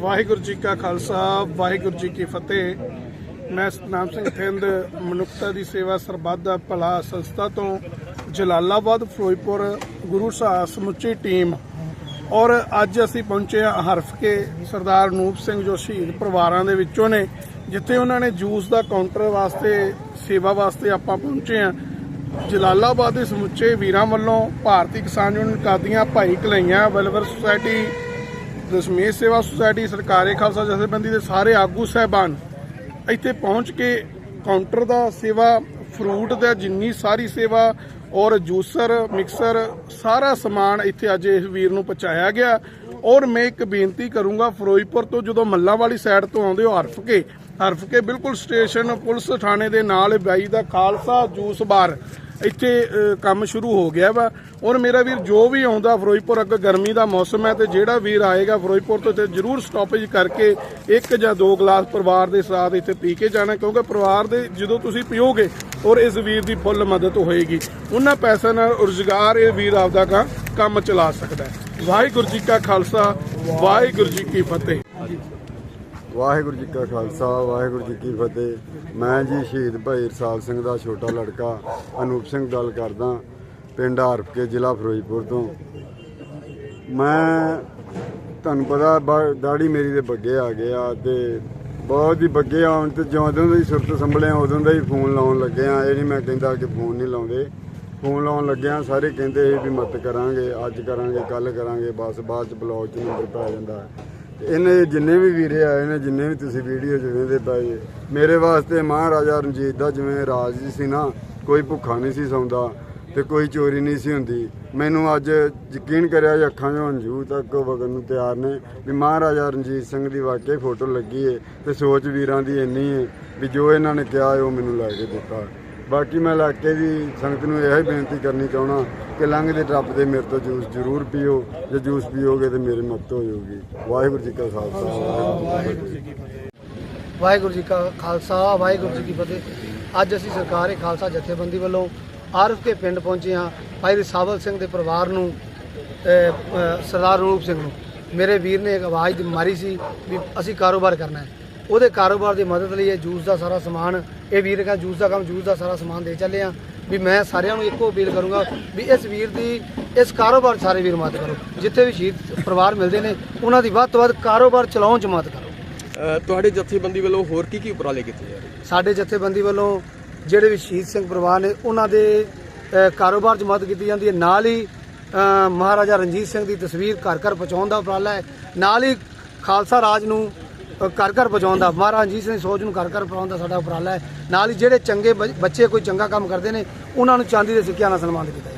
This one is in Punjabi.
ਵਾਹਿਗੁਰੂ ਜੀ ਕਾ ਖਾਲਸਾ ਵਾਹਿਗੁਰੂ ਜੀ ਕੀ ਫਤਿਹ। ਮੈਂ ਸਤਨਾਮ ਸਿੰਘ ਥਿੰਦ ਮਨੁੱਖਤਾ ਦੀ ਸੇਵਾ ਸਰਬੱਤ ਦਾ ਭਲਾ ਸੰਸਥਾ ਤੋਂ ਜਲਾਲਾਬਾਦ ਫਿਰੋਜ਼ਪੁਰ ਗੁਰੂ ਸਾਹਿਬ ਸਮੁੱਚੀ ਟੀਮ। ਔਰ ਅੱਜ ਅਸੀਂ ਪਹੁੰਚੇ ਹਾਂ ਹਰਫ ਕੇ ਸਰਦਾਰ ਨੂਪ ਸਿੰਘ ਜੋ ਸ਼ਹੀਦ ਪਰਿਵਾਰਾਂ ਦੇ ਵਿੱਚੋਂ ਨੇ, ਜਿੱਥੇ ਉਹਨਾਂ ਨੇ ਜੂਸ ਦਾ ਕਾਊਂਟਰ ਵਾਸਤੇ, ਸੇਵਾ ਵਾਸਤੇ ਆਪਾਂ ਪਹੁੰਚੇ ਹਾਂ। ਜਲਾਲਾਬਾਦ ਦੇ ਸਮੁੱਚੇ ਵੀਰਾਂ ਵੱਲੋਂ ਭਾਰਤੀ ਕਿਸਾਨ ਯੂਨੀਅਨ ਕਾਦੀਆਂ ਭਾਈ ਕਲਈਆਂ ਵੈਲਫੇਅਰ ਸੁਸਾਇਟੀ, ਦਸ਼ਮੇਸ਼ ਸੇਵਾ ਸੁਸਾਇਟੀ, ਸਰਕਾਰੀ ਖਾਲਸਾ ਜਥੇਬੰਦੀ ਦੇ ਸਾਰੇ ਆਗੂ ਸਹਿਬਾਨ ਇੱਥੇ ਪਹੁੰਚ ਕੇ ਕਾਊਂਟਰ ਦਾ ਸੇਵਾ ਫਰੂਟ ਦਾ ਜਿੰਨੀ ਸਾਰੀ ਸੇਵਾ ਔਰ ਜੂਸਰ, ਮਿਕਸਰ, ਸਾਰਾ ਸਮਾਨ ਇੱਥੇ ਅੱਜ ਇਸ ਵੀਰ ਨੂੰ ਪਹੁੰਚਾਇਆ ਗਿਆ। ਔਰ ਮੈਂ ਇੱਕ ਬੇਨਤੀ ਕਰੂੰਗਾ, ਫਿਰੋਜ਼ਪੁਰ ਤੋਂ ਜਦੋਂ ਮੱਲਾ ਵਾਲੀ ਸਾਈਡ ਤੋਂ ਆਉਂਦੇ ਹੋ ਹਰਫ ਕੇ ਹਰਫ ਕੇ ਬਿਲਕੁਲ ਸਟੇਸ਼ਨ ਪੁਲਿਸ ਥਾਣੇ ਦੇ ਨਾਲ ਬਾਈ ਦਾ ਖਾਲਸਾ ਜੂਸ ਬਾਰ। ਇੱਥੇ ਕੰਮ ਸ਼ੁਰੂ ਹੋ ਗਿਆ ਵਾ। ਔਰ ਮੇਰਾ ਵੀਰ, ਜੋ ਵੀ ਆਉਂਦਾ ਫਿਰੋਜ਼ਪੁਰ, ਅੱਗੇ ਗਰਮੀ ਦਾ ਮੌਸਮ ਹੈ, ਤੇ ਜਿਹੜਾ ਵੀਰ ਆਏਗਾ ਫਿਰੋਜ਼ਪੁਰ ਤੋਂ ਤੇ ਜਰੂਰ ਸਟਾਪੇਜ ਕਰਕੇ ਇੱਕ ਜਾਂ ਦੋ ਗਲਾਸ ਪਰਿਵਾਰ ਦੇ ਸਾਥ ਇੱਥੇ ਪੀ ਕੇ ਜਾਣਾ, ਕਿਉਂਕਿ ਪਰਿਵਾਰ ਦੇ ਜਦੋਂ ਤੁਸੀਂ ਪੀਓਗੇ, ਔਰ ਇਸ ਵੀਰ ਦੀ ਫੁੱਲ ਮਦਦ ਹੋਏਗੀ। ਉਹਨਾਂ ਪੈਸਿਆਂ ਨਾਲ ਰੁਜ਼ਗਾਰ ਇਹ ਵੀਰ ਆਪਦਾ ਕੰਮ ਚਲਾ ਸਕਦਾ ਹੈ। ਵਾਹਿਗੁਰੂ ਜੀ ਕਾ ਖਾਲਸਾ, ਵਾਹਿਗੁਰੂ ਜੀ ਕੀ ਫਤਿਹ। ਵਾਹਿਗੁਰੂ ਜੀ ਕਾ ਖਾਲਸਾ, ਵਾਹਿਗੁਰੂ ਜੀ ਕੀ ਫਤਿਹ। ਮੈਂ ਜੀ ਸ਼ਹੀਦ ਭਾਈ ਰਸਾਲ ਸਿੰਘ ਦਾ ਛੋਟਾ ਲੜਕਾ ਅਨੂਪ ਸਿੰਘ ਗੱਲ ਕਰਦਾ ਪਿੰਡ ਹਰਫਕੇ ਜ਼ਿਲ੍ਹਾ ਫਿਰੋਜ਼ਪੁਰ ਤੋਂ। ਮੈਂ, ਤੁਹਾਨੂੰ ਪਤਾ ਬ- ਦਾੜੀ ਮੇਰੀ ਦੇ ਬੱਗੇ ਆ ਗਏ ਆ ਤੇ ਬਹੁਤ ਹੀ ਬੱਗੇ ਆਉਣ ਤੇ ਜਦੋਂ ਦੀ ਸੁਰਤ ਸੰਭਲਿਆ, ਉਦੋਂ ਦਾ ਹੀ ਫੋਨ ਲਾਉਣ ਲੱਗੇ ਆ। ਇਹ ਨਹੀਂ ਮੈਂ ਕਹਿੰਦਾ ਕਿ ਫੋਨ ਨਹੀਂ ਲਾਉਂਦੇ। ਫੋਨ ਲਾਉਣ ਲੱਗਿਆ ਸਾਰੇ ਕਹਿੰਦੇ ਇਹ ਵੀ ਮਤ ਕਰਾਂਗੇ, ਅੱਜ ਕਰਾਂਗੇ ਕੱਲ ਕਰਾਂਗੇ, ਬਸ ਬਾਅਦ ਚ ਬਲੌਗ ਚ ਨੰਬਰ ਪੈ ਜਾਂਦਾ। ਇਹਨੇ ਜਿੰਨੇ ਵੀ ਵੀਰੇ ਆਏ ਨੇ, ਜਿੰਨੇ ਵੀ ਤੁਸੀਂ ਵੀਡੀਓ ਜਿਵੇਂ ਵੇਖਦੇ ਪਏ ਮੇਰੇ ਵਾਸਤੇ ਮਹਾਰਾਜਾ ਰਣਜੀਤ ਦਾ ਜਿਵੇਂ ਰਾਜ ਸੀ ਨਾ, ਕੋਈ ਭੁੱਖਾ ਨਹੀਂ ਸੀ ਸੌਂਦਾ ਤੇ ਕੋਈ ਚੋਰੀ ਨਹੀਂ ਸੀ ਹੁੰਦੀ। ਮੈਨੂੰ ਅੱਜ ਯਕੀਨ ਕਰਿਆ ਜੀ ਅੱਖਾਂ 'ਚੋਂ ਹੰਝੂ ਤੱਕ ਵਗਣ ਨੂੰ ਤਿਆਰ ਨੇ ਵੀ ਮਹਾਰਾਜਾ ਰਣਜੀਤ ਸਿੰਘ ਦੀ ਵਾਕਈ ਫੋਟੋ ਲੱਗੀ ਏ ਤੇ ਸੋਚ ਵੀਰਾਂ ਦੀ ਇੰਨੀ ਏ ਵੀ ਜੋ ਇਹਨਾਂ ਨੇ ਕਿਹਾ ਏ ਉਹ ਮੈਨੂੰ ਲੈ ਕੇ ਦਿੱਤਾ। ਬਾਕੀ ਮੈਂ ਇਲਾਕੇ ਦੀ ਸੰਗਤ ਨੂੰ ਇਹ ਹੀ ਬੇਨਤੀ ਕਰਨੀ ਚਾਹਣਾ ਕਿ ਲੰਘ ਦੇ ਟੱਪ ਦੇ ਮੇਰੇ ਤੋਂ ਜੂਸ ਜ਼ਰੂਰ ਪੀਓ, ਜੇ ਜੂਸ ਪੀਓਗੇ ਤੇ ਮੇਰੀ ਮਦਦ ਹੋ ਜਾਊਗੀ। ਵਾਹਿਗੁਰੂ ਜੀ ਕਾ ਖਾਲਸਾ, ਵਾਹਿਗੁਰੂ ਜੀ ਕੀ ਫਤਿਹ। ਵਾਹਿਗੁਰੂ ਜੀ ਕਾ ਖਾਲਸਾ, ਵਾਹਿਗੁਰੂ ਜੀ ਕੀ ਫਤਿਹ। ਅੱਜ ਅਸੀਂ ਸਰਕਾਰੀ ਖਾਲਸਾ ਜਥੇਬੰਦੀ ਵੱਲੋਂ ਆਰਫ ਕੇ ਪਿੰਡ ਪਹੁੰਚੇ ਹਾਂ ਭਾਈ ਰਿਸਾਵਲ ਸਿੰਘ ਦੇ ਪਰਿਵਾਰ ਨੂੰ ਸਰਦਾਰ ਰੂਪ ਸਿੰਘ ਨੂੰ। ਮੇਰੇ ਵੀਰ ਨੇ ਇੱਕ ਆਵਾਜ਼ ਮਾਰੀ ਸੀ ਵੀ ਅਸੀਂ ਕਾਰੋਬਾਰ ਕਰਨਾ ਹੈ। ਉਹਦੇ ਕਾਰੋਬਾਰ ਦੀ ਮਦਦ ਲਈ ਇਹ ਜੂਸ ਦਾ ਸਾਰਾ ਸਮਾਨ ਇਹ ਵੀਰ ਕਹਿੰਦਾ ਜੂਸ ਦਾ ਕੰਮ ਜੂਸ ਦਾ ਸਾਰਾ ਸਮਾਨ ਦੇ ਚੱਲੇ ਆ। ਵੀ ਮੈਂ ਸਾਰਿਆਂ ਨੂੰ ਇੱਕੋ ਅਪੀਲ ਕਰੂੰਗਾ ਵੀ ਇਸ ਵੀਰ ਦੀ ਇਸ ਕਾਰੋਬਾਰ ਸਾਰੇ ਵੀਰ ਮਦਦ ਕਰੋ। ਜਿੱਥੇ ਵੀ ਸ਼ਹੀਦ ਪਰਿਵਾਰ ਮਿਲਦੇ ਨੇ ਉਹਨਾਂ ਦੀ ਵੱਧ ਤੋਂ ਵੱਧ ਕਾਰੋਬਾਰ ਚਲਾਉਣ 'ਚ ਮਦਦ ਕਰੋ। ਤੁਹਾਡੇ ਜਥੇਬੰਦੀ ਵੱਲੋਂ ਹੋਰ ਕੀ ਕੀ ਉਪਰਾਲੇ ਕੀਤੇ ਜਾ ਰਹੇ? ਸਾਡੇ ਜਥੇਬੰਦੀ ਵੱਲੋਂ ਜਿਹੜੇ ਵੀ ਸ਼ਹੀਦ ਸਿੰਘ ਪਰਿਵਾਰ ਨੇ ਉਹਨਾਂ ਦੇ ਕਾਰੋਬਾਰ 'ਚ ਮਦਦ ਕੀਤੀ ਜਾਂਦੀ ਹੈ। ਨਾਲ ਹੀ ਮਹਾਰਾਜਾ ਰਣਜੀਤ ਸਿੰਘ ਦੀ ਤਸਵੀਰ ਘਰ ਘਰ ਪਹੁੰਚਾਉਣ ਦਾ ਉਪਰਾਲਾ ਹੈ। ਨਾਲ ਹੀ ਖਾਲਸਾ ਰਾਜ ਨੂੰ ਘਰ ਘਰ ਪਹੁੰਚਾਉਣ ਦਾ। ਮਹਾਰਾਜਾ ਰਣਜੀਤ ਸਿੰਘ ਦੀ ਸੋਚ ਨੂੰ ਘਰ ਘਰ ਪਹੁੰਚਾਉਣ ਦਾ ਸਾਡਾ ਉਪਰਾਲਾ ਹੈ। ਨਾਲ ਹੀ ਜਿਹੜੇ ਚੰਗੇ ਬ- ਬੱਚੇ ਕੋਈ ਚੰਗਾ ਕੰਮ ਕਰਦੇ ਨੇ, ਉਹਨਾਂ ਨੂੰ ਚਾਂਦੀ ਦੇ ਸਿੱਕਿਆਂ ਨਾਲ ਸਨਮਾਨਿਤ ਕੀਤਾ ਜਾਂਦਾ